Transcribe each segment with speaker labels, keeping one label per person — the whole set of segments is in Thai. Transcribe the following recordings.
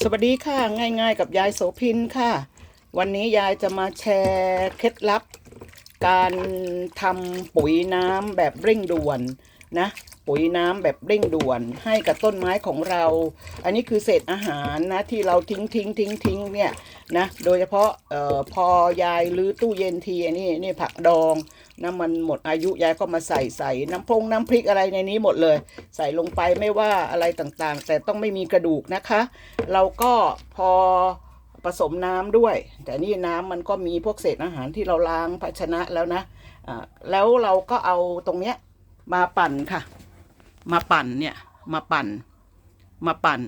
Speaker 1: สวัสดีค่ะ ง่ายๆ กับยายโสพินค่ะ วันนี้ยายจะมาแชร์เคล็ดลับ การทำปุ๋ยน้ำแบบเร่งด่วนนะปุ๋ยน้ำแบบเร่งด่วนให้กับต้นไม้ของเรา อันนี้คือเศษอาหารนะที่เราทิ้งทิ้งทิ้งทิ้งเนี่ย นะ โดยเฉพาะเอ่อพอยายรื้อตู้เย็นทีอันนี้นี่ผักดองนะมันหมดอายุยายก็มาใส่ใส่น้ำพงน้ำพริกอะไรในนี้หมดเลย ใส่ลงไปไม่ว่าอะไรต่างๆ แต่ต้องไม่มีกระดูกนะคะ เราก็พอผสมน้ำด้วย แต่นี่น้ำมันก็มีพวกเศษอาหารที่เราล้างภาชนะแล้วนะอ่าแล้วเราก็เอาตรงเนี้ยมาปั่นค่ะ มาปั่นเนี่ยมาปั่น มาปั่น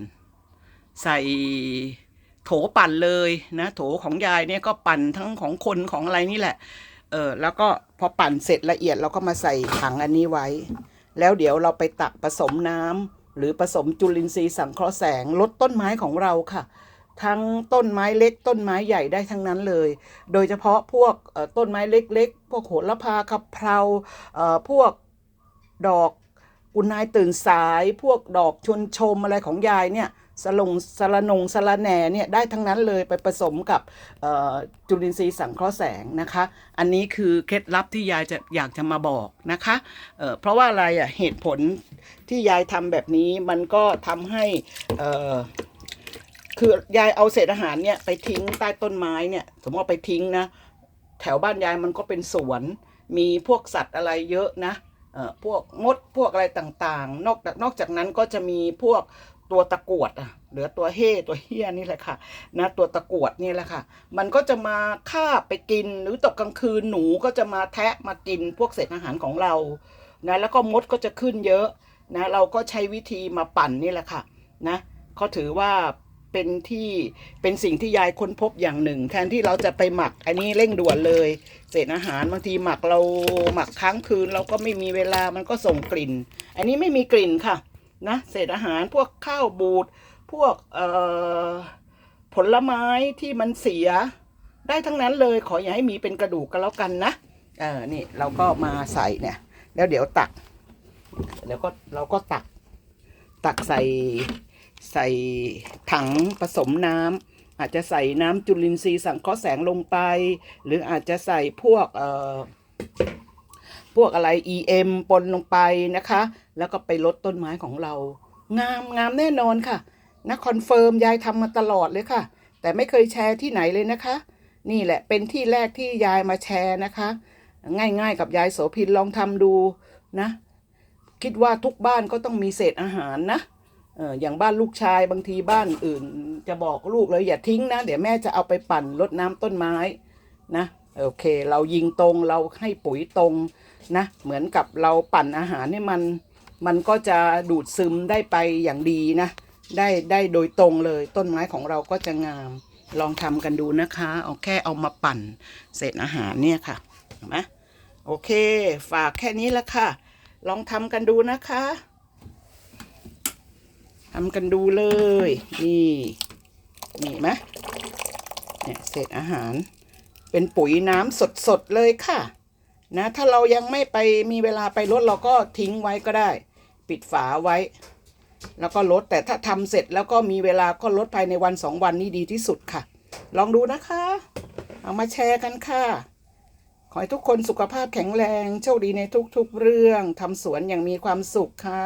Speaker 1: ใส่ โถปั่นเลยนะโถของยายเนี่ยก็ปั่นทั้งของคนของอะไรนี่แหละ เออแล้วก็พอปั่นเสร็จละเอียดเราก็มาใส่ถังอันนี้ไว้ แล้วเดี๋ยวเราไปตักผสมน้ำหรือผสมจุลินทรีย์สังเคราะห์แสงลดต้นไม้ของเราค่ะ ทั้งต้นไม้เล็กต้นไม้ใหญ่ได้ทั้งนั้นเลย โดยเฉพาะพวกต้นไม้เล็กๆ พวกโหระพากะเพราเอ่อพวกดอกกุนายตื่นสาย พวกดอกชนชมอะไรของยายเนี่ย สลงสลนงสลแหน่เนี่ยได้ทั้งนั้นเลยไปผสมกับจุลินทรีย์สังเคราะห์แสงนะคะ อันนี้คือเคล็ดลับที่ยายจะอยากจะมาบอกนะคะเเพราะว่าอะไรอะเหตุผลที่ยายทำแบบนี้มันก็ทำให้คือยายเอาเศษอาหารเนี่ยไปทิ้งใต้ต้นไม้เนี่ยสมมติว่าไปทิ้งนะแถวบ้านยายมันก็เป็นสวน มีพวกสัตว์อะไรเยอะนะเออพวกมดพวกอะไรต่างๆ นอกนอกจากนั้นก็จะมีพวก ตัวตะกวดอะเหลือตัวเฮ่ตัวเฮียนี่แหละค่ะ นะตัวตะกวดนี่แหละค่ะ มันก็จะมาคาบไปกิน หรือตกกลางคืนหนูก็จะมาแทะมากินพวกเศษอาหารของเรานะแล้วก็มดก็จะขึ้นเยอะนะเราก็ใช้วิธีมาปั่นนี่แหละค่ะนะเขาถือว่าเป็นที่เป็นสิ่งที่ยายค้นพบอย่างหนึ่ง แทนที่เราจะไปหมักอันนี้เร่งด่วนเลย เศษอาหารบางทีหมักเราหมักค้างคืน เราก็ไม่มีเวลามันก็ส่งกลิ่น อันนี้ไม่มีกลิ่นค่ะ นะเศษอาหารพวกข้าวบูดพวกผลไม้ที่มันเสียได้ทั้งนั้นเลยขออย่าให้มีเป็นกระดูกกันแล้วกันนะเออนี่เราก็มาใส่เนี่ย แล้วเดี๋ยวตัก แล้วก็เราก็ตัก ตักใส่ใส่ถังผสมน้ำอาจจะใส่น้ำจุลินทรีย์สังเคราะห์แสงลงไป หรืออาจจะใส่พวกเอ่อพวกอะไร EM ปนลงไปนะคะ แล้วก็ไปลดต้นไม้ของเรา งามงามแน่นอนค่ะนะคอนเฟิร์มยายทำมาตลอดเลยค่ะ แต่ไม่เคยแชร์ที่ไหนเลยนะคะ นี่แหละเป็นที่แรกที่ยายมาแชร์นะคะ ง่ายๆกับยายโสพินลองทำดูนะ คิดว่าทุกบ้านก็ต้องมีเศษอาหารนะเอออย่างบ้านลูกชายบางทีบ้านอื่น จะบอกลูกเลยอย่าทิ้งนะ เดี๋ยวแม่จะเอาไปปั่นรดน้ำต้นไม้นะโอเค เรายิงตรงเราให้ปุ๋ยตรงนะ เหมือนกับเราปั่นอาหารให้มัน มันก็จะดูดซึมได้ไปอย่างดีนะ ได้ได้โดยตรงเลย ต้นไม้ของเราก็จะงาม ลองทำกันดูนะคะ เอาแค่เอามาปั่นเศษอาหารเนี่ยค่ะเห็นไหมโอเค ฝากแค่นี้ละค่ะ ลองทำกันดูนะคะทำกันดูเลย นี่นี่ไหมเนี่ยเศษอาหาร เป็นปุ๋ยน้ำสดๆเลยค่ะ นะถ้าเรายังไม่ไปมีเวลาไปลดเราก็ทิ้งไว้ก็ได้ ปิดฝาไว้ แล้วก็ลดแต่ถ้าทำเสร็จแล้วก็มีเวลาก็ลดภายในวันสองวันนี้ดีที่สุดค่ะ ลองดูนะคะ เอามาแชร์กันค่ะ ขอให้ทุกคนสุขภาพแข็งแรง โชคดีในทุกๆเรื่องทำสวนอย่างมีความสุขค่ะ